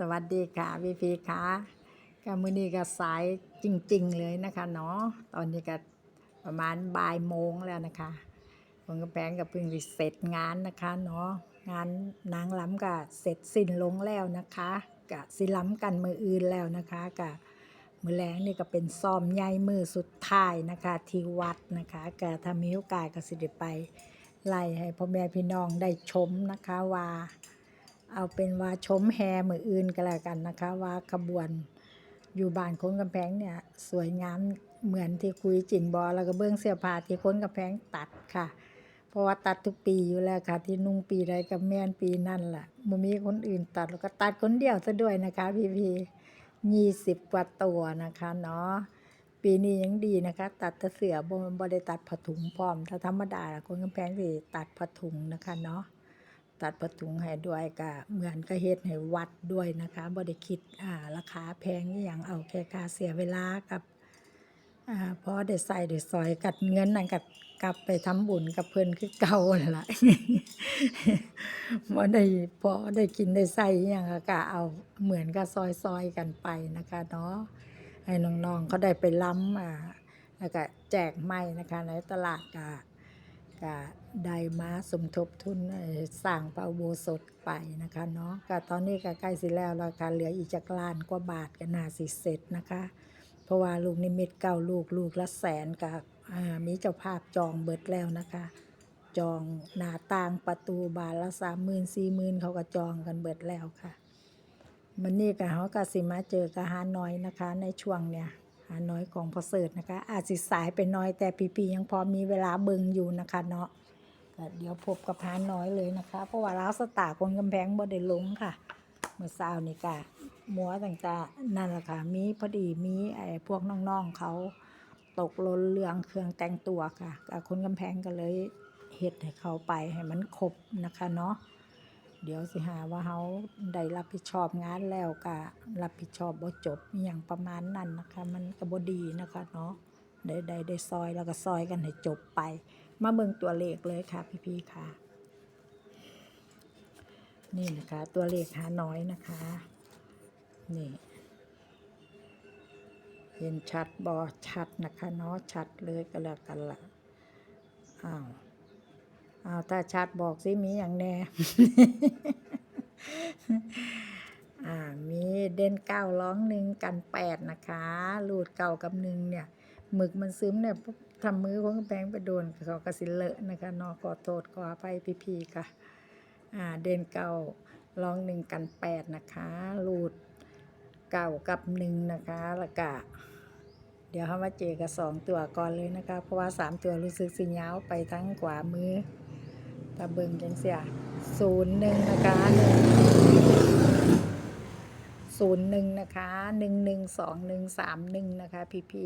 สวัสดีค่ะพี่พีค่ะก็มือนี้ก็สายจริง ๆ เลยนะคะเนาะตอนนี้ก็ประมาณบ่ายโมงแล้วนะคะผมกับแพงกับเพิ่งเสร็จงานนะคะเนาะงานนางล้ำก็เสร็จสิ้นลงแล้วนะคะกะสิล้ำกันมืออื่นแล้วนะคะกะมือแรงนี่ก็เป็นซ้อมใหญ่มือสุดท้ายนะคะ ที่วัดนะคะกะถ้ามีโอกาสก็สิได้ไปไล่ให้พ่อแม่พี่น้องได้ชมนะคะว่า เอาเป็นว่าชมแฮมืออื่นก็แล้วกันนะคะ ว่าขบวนอยู่บ้านค้นกำแพงเนี่ยสวยงามเหมือนที่คุยจริงบอแล้วก็เบื้องเสื้อผ้าที่ค้นกำแพงตัดค่ะ เพราะว่าตัดทุกปีอยู่แล้วค่ะ ที่นุ่งปีใดกับแม่นปีนั่นแหละมันมีคนอื่นตัดแล้วก็ตัดคนเดียวซะด้วยนะคะพี่พียี่สิบกว่าตัวนะคะเนาะปีนี้ยังดีนะคะ ตัดต่เสือบนบได้ตัดผ้าถุงพร้อม ถ้าธรรมดาคนกำแพงสิตัดผ้าถุงนะคะเนาะ ตัดประตุงให้ด้วยก็เหมือนก็เฮ็ดให้วัดด้วยนะคะบ่ได้คิดอ่าราคาแพงอหย่างเอาแค่ค่าเสียเวลากับอ่าพอได้ใส่ได้ซอยกัดเงินนั่นก็กลับไปทำบุญกับเพิ่นคือเก่านั่นล่ะ บ่ได้พอได้กินได้ใส่อหย่างก็เอาเหมือนกับซอยๆกันไปนะคะเนาะให้น้องๆเขาได้ไปล้ำอ่าแล้วก็แจกไม้นะคะในตลาดก็ ก็ได้มาสมทบทุนเอ่อสร้างพระอุโบสถไปนะคะเนาะก็ตอนนี้ก็ใกล้สิแล้วแล้วค่ะเหลืออีกจักล้านกว่าบาทก็น่าสิเสร็จนะคะ เพราะว่าลูกนิมิตเก้าลูกลูกละแสนกับมีเจ้าภาพจองเบิดแล้วนะคะ จองหน้าต่างประตูบานละสามหมื่นสี่หมื่นเขาก็จองกันเบิดแล้วค่ะมันนี่ก็เขาก็สิมาเจอกับฮานอยนะคะ ในช่วงเนี่ย ฮานอยของพอเสิร์ตนะคะ อาจสิสายไปน้อยแต่พีพียังพอมีเวลาเบิ่งอยู่นะคะเนาะเดี๋ยวพบกับฮาน้อยเลยนะคะ เพราะว่าร้าวสตาร์คนกำแพงบ่ได้ลงค่ะ เมื่อเช้านี่ก็มัวต่างๆนั่นแหละค่ะ มีพอดีมีไอ้พวกน้องๆเขาตกหลนเรื่องเครื่องแต่งตัวค่ะกับคนกำแพงก็เลยเฮ็ดให้เขาไปให้มันครบนะคะเนาะ เดี๋ยวสิหาว่าเขาได้รับผิดชอบงานแล้วก็รับผิดชอบบ่จบอย่างประมาณนั้นนะคะ มันก็บ่ดีนะคะเนาะได้ได้ได้ซอยแล้วก็ซอยกันให้จบไป มาเบิ่งตัวเลขเลยค่ะ พี่ๆค่ะ นี่นะคะ ตัวเลขหาน้อยนะคะ นี่เห็นชัดบอชัดนะคะเนาะชัดเลยก็แล้วกันละอ้าว อ้าถ้าชัดบอกสิมีอย่างแน่อ่ามีเด่นเก้าร้องหนึ่งกันแปดนะคะรูดเก่ากับหนึ่งเนี่ยหมึกมันซึมเนี่ยทำมือของแพงไปโดนเขากระสินเลอะนะคะนอขอโทษขออภัยพี่ๆค่ะ อ่าเด่นเก้าร้องหนึ่งกันแปดนะคะรูดเก่ากับหนึ่งนะคะแล้วก็เดี๋ยวเขามาเจอกับสองตัวก่อนเลยนะคะ เพราะว่าสามตัวรู้สึกสิยาวไปทั้งขวามือ ตาเบิงจังเสียศูนย์หนึ่งนะคะศูนย์หนึ่งนะคะหนึ่งหนึ่งสองหนึ่งสามหนึ่งนะคะพีพี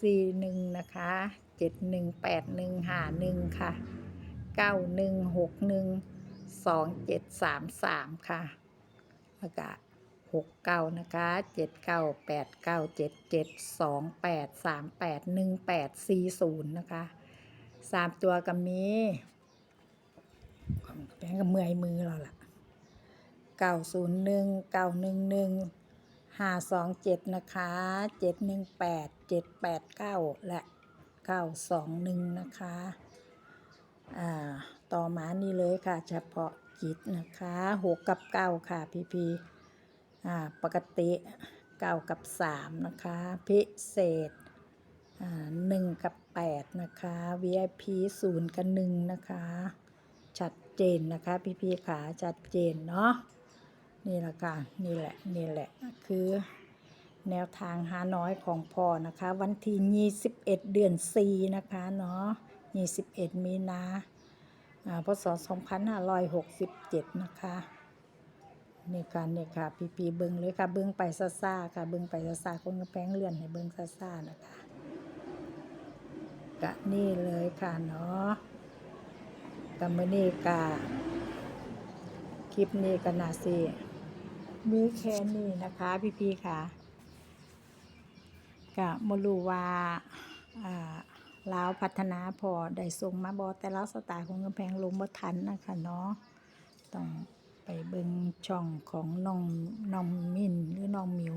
สี่หนึ่งนะคะเจ็ดหนึ่งแปดหนึ่งห้าหนึ่งค่ะเก้าหนึ่งหกหนึ่งสองเจ็ดสามสามค่ะแล้วก็หกเก้านะคะเจ็ดเก้าแปดเก้าเจ็ดเจ็ดสองแปดสามแปดหนึ่งแปดสี่ศูนย์นะคะสามตัวก็มี แปลงกับเมื่อยมือเราล่ะเก้าศูนย์หนึ่งเก้าหนึ่งหนึ่งห้าสองเจ็ดนะคะเจ็ดหนึ่งแปดเจ็ดแปดเก้าและเก้าสองหนึ่งนะคะอ่าต่อมานี่เลยค่ะเฉพาะกิจนะคะหกกับเก้าค่ะพี่พีอ่าปกติเก้ากับสามนะคะพิเศษอ่าหนึ่งกับแปดนะคะ VIP ศูนย์กับหนึ่งนะคะ เจนนะคะ พี่พี่ขาชัดเจนเนาะนี่ละค่ะนี่แหละนี่แหละคือแนวทางหาน้อยของพ่อนะคะ วันที่21 เดือน 4 นะคะเนาะ21 มีนาอ่าพศ 2567 นะคะนี่ค่ะนี่ค่ะพี่พีเบิ้งเลยค่ะ เบิ้งไปซาซาค่ะ เบิ้งไปซาซาคนกระแพงเลื่อนให้เบิ้งซาซานะคะกะนี่เลยค่ะเนาะ กับมือนี่กะคลิปนี้ก็น่าสิมีแค่นี้นะคะ พี่พีค่ะกะมรู้ว่าลาวพัฒนาพอได้ส่งมาบอแต่ละสไตล์ของกำแพงลงบ่ทันนะคะเนาะต้องไปเบิ่งช่องของน้องน้องมินหรือน้องมิว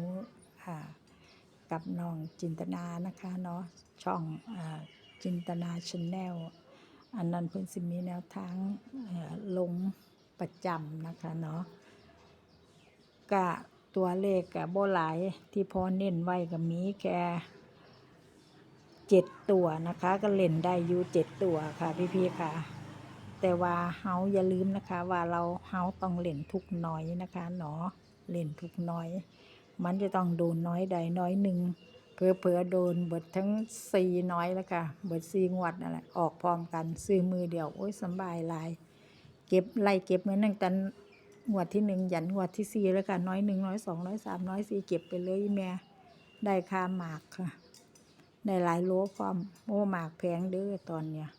อ่ากับน้องจินตนานะคะเนาะช่องอจินตนาชแนล อันนั้นเพิ่นสิมีแนวทางลงประจำนะคะเนาะกะตัวเลขกะบ่หลายที่พอเน้นไว้ก็มีแค่เจ็ดตัวนะคะ ก็เล่นได้อยู่เจ็ดตัวค่ะพี่ๆค่ะ แต่ว่าเฮาอย่าลืมนะคะ ว่าเราเฮาต้องเล่นทุกน้อยนะคะเนาะเล่นทุกน้อย มันจะต้องโดนน้อยใดน้อยหนึ่ง เผลอเผลอๆโดนเบิดทั้งสี่น้อยแล้วค่ะ เบิดสี่งวดนั่นแหละออกพร้อมกัน ซื้อมือเดียว โอ้ยสบายหลาย เก็บไล่เก็บเงินตั้งแต่งวดที่หนึ่งยันงวดที่สี่แล้วค่ะ น้อยหนึ่งน้อยสองน้อยสามน้อยสี่เก็บไปเลยแม่ได้ค่าหมากค่ะ ได้หลายโลความโอ้หมากแพงเด้อตอนเนี้ย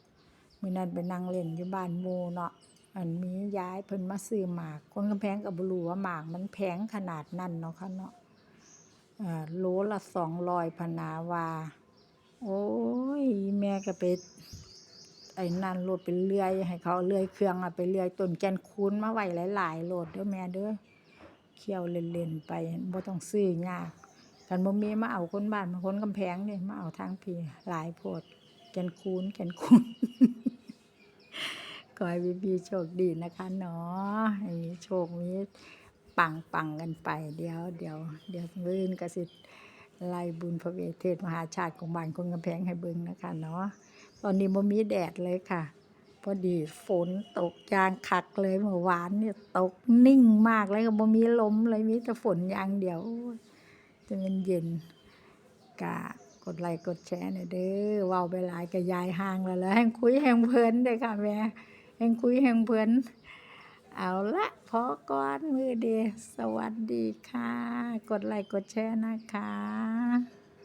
มื่อนั้นไปนั่งเล่นอยู่บ้านโมเนาะอันมีย้ายเพิ่นมาซื้อหมาก คนกำแพงกับบรูว่าหมากมันแพงขนาดนั้นเนาะค่ะเนาะ โลละสองรอยพนาวา โอ้ย แม่ก็ไปไอ้นั่นโลดไปเลื่อย ให้เขาเลื่อยเครื่องอะไปเลื่อยต้นแกนคูนมาไว้หลายๆโลดเด้อแม่เด้อเคี่ยวเล่นๆไปบ่ต้องซื้อยากกันบ่มีมาเอาคนบ้านมาคนกำแพงนี่มาเอาทางพี่หลายโพดแกนคูนแกนคูนขอให้พี่ๆโชคดีนะคะเนาะให้โชคมี ปังปังกันไป เดี๋ยวเดี๋ยวเดี๋ยวมื้ออื่นกสิไล่บุญพระเวทเทศมหาชาติของบ้านคนกำแพงให้เบิ่งนะคะเนาะตอนนี้บ่มีแดดเลยค่ะ พอดีฝนตกยางคักเลยเมื่อวานเนี่ยตกนิ่งมากเลยก็บ่มีลมเลยมีแต่ฝนอย่างเดียวจะเป็นเย็นกะกดไลค์กดแชร์หน่อยเด้อว้าไปหลายก็ยายห่างแล้วแล้วแห่งคุยแห่งเพลินเด้อค่ะแม่แห่งคุยแห่งเพลิน เอาละพอก่อนมือเดียสวัสดีค่ะ กดไลค์กดแชร์นะคะ